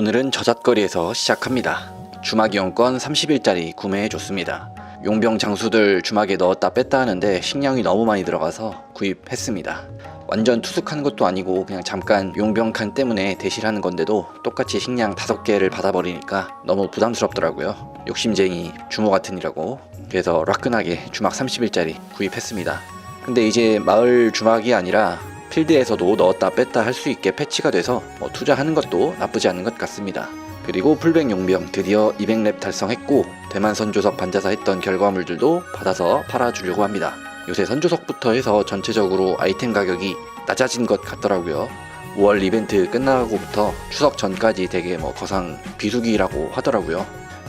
오늘은 저잣거리에서 시작합니다. 주막 이용권 30일짜리 구매해줬습니다. 용병 장수들 주막에 넣었다 뺐다 하는데 식량이 너무 많이 들어가서 구입했습니다. 완전 투숙하는 것도 아니고 그냥 잠깐 용병 칸 때문에 대실 하는 건데도 똑같이 식량 5개를 받아버리니까 너무 부담스럽더라고요. 욕심쟁이 주모 같으니라고 그래서 라끈하게 주막 30일짜리 구입했습니다. 근데 이제 마을 주막이 아니라 필드에서도 넣었다 뺐다 할 수 있게 패치가 돼서 뭐 투자하는 것도 나쁘지 않은 것 같습니다. 그리고 풀백 용병 드디어 200렙 달성했고 대만 선조석 반자사 했던 결과물들도 받아서 팔아주려고 합니다. 요새 선조석부터 해서 전체적으로 아이템 가격이 낮아진 것 같더라고요. 5월 이벤트 끝나고부터 추석 전까지 되게 뭐 거상 비수기라고 하더라고요.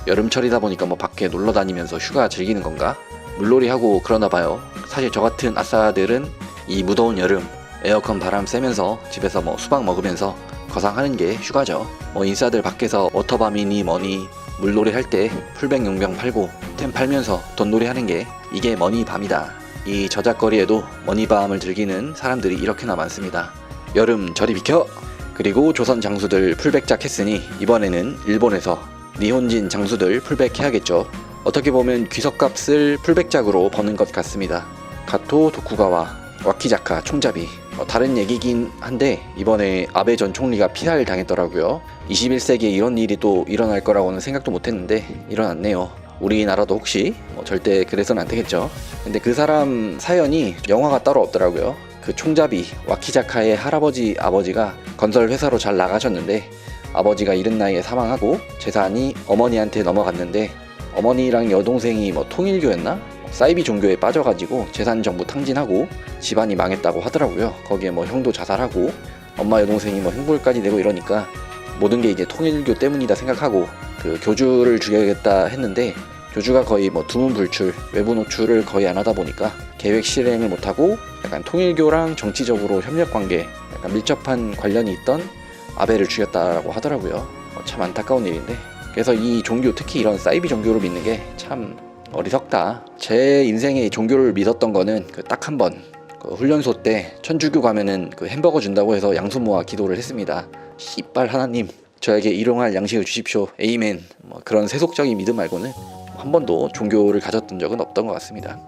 여름철이다 보니까 뭐 밖에 놀러 다니면서 휴가 즐기는 건가? 물놀이 하고 그러나 봐요. 사실 저 같은 아싸들은 이 무더운 여름 에어컨 바람 쐬면서 집에서 뭐 수박 먹으면서 거상하는 게 휴가죠. 뭐 인싸들 밖에서 워터밤이니 뭐니 물놀이 할 때 풀백 용병 팔고 템 팔면서 돈놀이 하는 게 이게 머니밤이다. 이 저작거리에도 머니밤을 즐기는 사람들이 이렇게나 많습니다. 여름 저리 비켜! 그리고 조선 장수들 풀백작 했으니 이번에는 일본에서 니혼진 장수들 풀백 해야겠죠. 어떻게 보면 귀석값을 풀백작으로 버는 것 같습니다. 가토 도쿠가와 와키자카 총잡이 어, 다른 얘기긴 한데 이번에 아베 전 총리가 피살 당했더라고요. 21세기에 이런 일이 또 일어날 거라고는 생각도 못했는데 일어났네요. 우리나라도 혹시 뭐 절대 그래서는 안 되겠죠. 근데 그 사람 사연이 영화가 따로 없더라고요. 그 총잡이 와키자카의 할아버지 아버지가 건설 회사로 잘 나가셨는데 아버지가 이른 나이에 사망하고 재산이 어머니한테 넘어갔는데 어머니랑 여동생이 뭐 통일교였나? 사이비 종교에 빠져가지고 재산 전부 탕진하고 집안이 망했다고 하더라고요. 거기에 뭐 형도 자살하고 엄마 여동생이 뭐 행불까지 내고 이러니까 모든 게 이제 통일교 때문이다 생각하고 그 교주를 죽여야겠다 했는데 교주가 거의 뭐 두문불출 외부 노출을 거의 안 하다 보니까 계획 실행을 못하고 약간 통일교랑 정치적으로 협력 관계 약간 밀접한 관련이 있던 아베를 죽였다라고 하더라고요. 어, 참 안타까운 일인데 그래서 이 종교 특히 이런 사이비 종교를 믿는 게 참 어리석다. 제 인생에 종교를 믿었던 거는 그 딱 한 번. 그 훈련소 때 천주교 가면은 그 햄버거 준다고 해서 양손 모아 기도를 했습니다. 씨발 하나님 저에게 일용할 양식을 주십시오. 에이멘. 뭐 그런 세속적인 믿음 말고는 한 번도 종교를 가졌던 적은 없던 것 같습니다.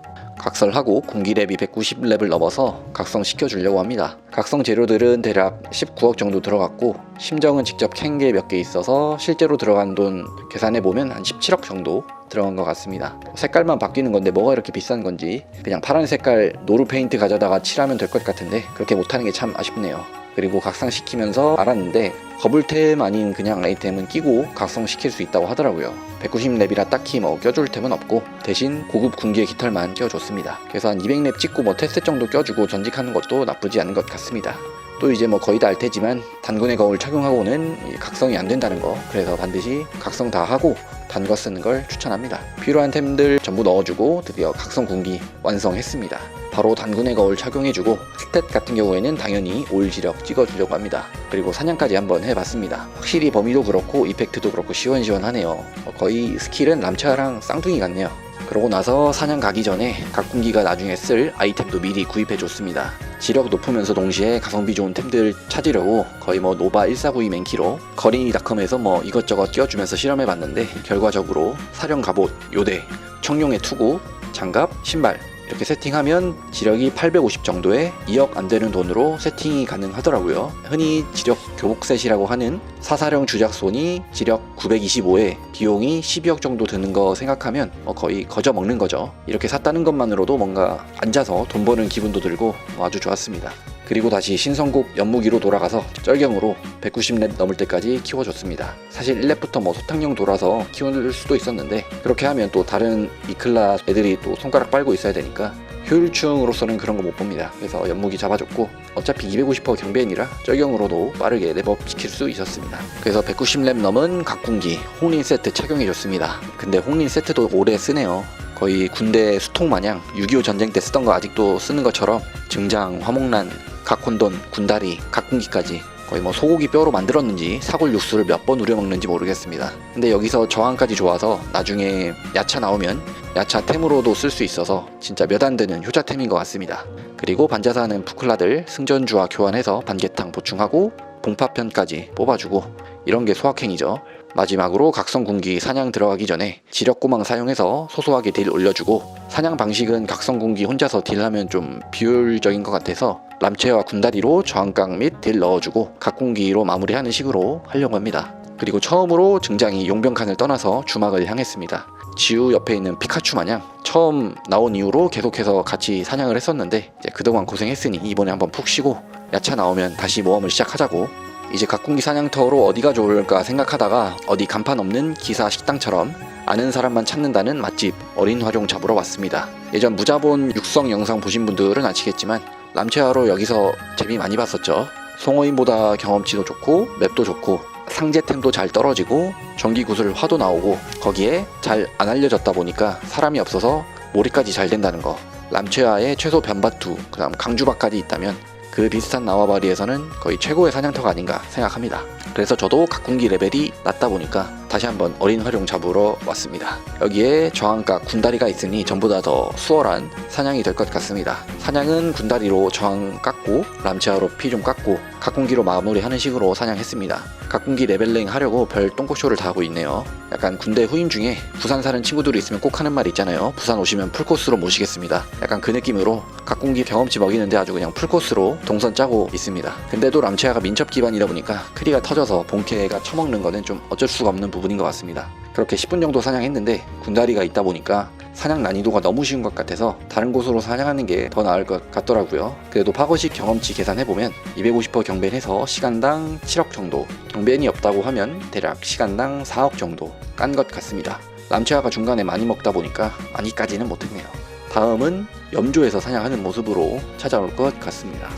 각설하고 공기랩이 190렙을 넘어서 각성시켜 주려고 합니다. 각성 재료들은 대략 19억 정도 들어갔고 심정은 직접 캔 게 몇 개 있어서 실제로 들어간 돈 계산해 보면 한 17억 정도 들어간 것 같습니다. 색깔만 바뀌는 건데 뭐가 이렇게 비싼 건지 그냥 파란 색깔 노루 페인트 가져다가 칠하면 될 것 같은데 그렇게 못하는 게 참 아쉽네요. 그리고 각성시키면서 알았는데 거불템 아닌 그냥 아이템은 끼고 각성시킬 수 있다고 하더라고요. 190렙이라 딱히 뭐 껴줄 템은 없고 대신 고급 군기의 깃털만 껴줬습니다. 그래서 한 200렙 찍고 뭐 테스트 정도 껴주고 전직하는 것도 나쁘지 않은 것 같습니다. 또 이제 뭐 거의 다 알 테지만 단군의 거울 착용하고는 이 각성이 안 된다는 거. 그래서 반드시 각성 다 하고 단거 쓰는 걸 추천합니다. 필요한 템들 전부 넣어주고 드디어 각성 군기 완성했습니다 바로 단군의 거울 착용해주고 스탯 같은 경우에는 당연히 올 지력 찍어주려고 합니다. 그리고 사냥까지 한번 해봤습니다. 확실히 범위도 그렇고 이펙트도 그렇고 시원시원하네요. 어, 거의 스킬은 남차랑 쌍둥이 같네요. 그러고 나서 사냥 가기 전에 각군기가 나중에 쓸 아이템도 미리 구입해줬습니다. 지력 높으면서 동시에 가성비 좋은 템들 찾으려고 거의 뭐 노바 1492 맨키로 거린이닷컴에서 뭐 이것저것 끼워주면서 실험해봤는데 결과적으로 사령 갑옷, 요대, 청룡의 투구, 장갑, 신발 이렇게 세팅하면 지력이 850 정도에 2억 안 되는 돈으로 세팅이 가능하더라고요. 흔히 지력 교복셋이라고 하는 사사령 주작손이 지력 925에 비용이 12억 정도 드는 거 생각하면 뭐 거의 거저 먹는 거죠. 이렇게 샀다는 것만으로도 뭔가 앉아서 돈 버는 기분도 들고 뭐 아주 좋았습니다. 그리고 다시 신성국 연무기로 돌아가서 쩔경으로 190렙 넘을 때까지 키워줬습니다. 사실 1렙부터 뭐 소탕용 돌아서 키울 수도 있었는데 그렇게 하면 또 다른 이클라 애들이 또 손가락 빨고 있어야 되니까 효율충으로서는 그런 거 못 봅니다. 그래서 연무기 잡아줬고 어차피 250% 경비엔이라 쩔경으로도 빠르게 랩업 시킬 수 있었습니다. 그래서 190렙 넘은 각군기 홍린 세트 착용해줬습니다. 근데 홍린 세트도 오래 쓰네요. 거의 군대 수통 마냥 6.25 전쟁 때 쓰던 거 아직도 쓰는 것처럼 증장, 화목란, 각혼돈, 군다리, 각군기까지 거의 뭐 소고기 뼈로 만들었는지 사골 육수를 몇 번 우려 먹는지 모르겠습니다. 근데 여기서 저항까지 좋아서 나중에 야차 나오면 야차 템으로도 쓸 수 있어서 진짜 몇 안 되는 효자템인 것 같습니다. 그리고 반자사는 푸클라들 승전주와 교환해서 반개탕 보충하고 봉파편까지 뽑아주고 이런 게 소확행이죠. 마지막으로 각성군기 사냥 들어가기 전에 지력고망 사용해서 소소하게 딜 올려주고 사냥 방식은 각성군기 혼자서 딜하면 좀 비효율적인 것 같아서 람체와 군다리로 저항각 및딜 넣어주고 각군기로 마무리하는 식으로 하려고 합니다. 그리고 처음으로 증장이 용병칸을 떠나서 주막을 향했습니다. 지우 옆에 있는 피카츄 마냥 처음 나온 이후로 계속해서 같이 사냥을 했었는데 그동안 고생했으니 이번에 한번 푹 쉬고 야차 나오면 다시 모험을 시작하자고 이제 각군기 사냥터로 어디가 좋을까 생각하다가 어디 간판 없는 기사 식당처럼 아는 사람만 찾는다는 맛집 어린 활용 잡으러 왔습니다. 예전 무자본 육성 영상 보신 분들은 아시겠지만 람체아로 여기서 재미 많이 봤었죠. 송어인보다 경험치도 좋고 맵도 좋고 상제템도 잘 떨어지고 전기 구슬 화도 나오고 거기에 잘 안 알려졌다 보니까 사람이 없어서 몰이까지 잘 된다는 거 람체아의 최소 변바투 그다음 강주박까지 있다면 그 비슷한 나와바리에서는 거의 최고의 사냥터가 아닌가 생각합니다. 그래서 저도 각군기 레벨이 낮다 보니까 다시 한번 어린 활용 잡으러 왔습니다. 여기에 저항각 군다리가 있으니 전보다 더 수월한 사냥이 될 것 같습니다. 사냥은 군다리로 저항 깎고 람체아로 피 좀 깎고 각군기로 마무리하는 식으로 사냥했습니다. 각군기 레벨링 하려고 별 똥꼬쇼를 다 하고 있네요. 약간 군대 후임 중에 부산 사는 친구들이 있으면 꼭 하는 말 있잖아요. 부산 오시면 풀코스로 모시겠습니다. 약간 그 느낌으로 각군기 경험치 먹이는데 아주 그냥 풀코스로 동선 짜고 있습니다. 근데도 람체아가 민첩 기반이다 보니까 크리가 터져서 본캐가 처먹는 거는 좀 어쩔 수가 없는 부분 인 것 같습니다. 그렇게 10분 정도 사냥했는데 군다리가 있다 보니까 사냥 난이도가 너무 쉬운 것 같아서 다른 곳으로 사냥하는 게 더 나을 것 같더라고요. 그래도 파고식 경험치 계산해보면 250% 경벤해서 시간당 7억 정도 경벤이 없다고 하면 대략 시간당 4억 정도 깐 것 같습니다. 람체아가 중간에 많이 먹다 보니까 많이까지는 못했네요. 다음은 염조에서 사냥하는 모습으로 찾아올 것 같습니다.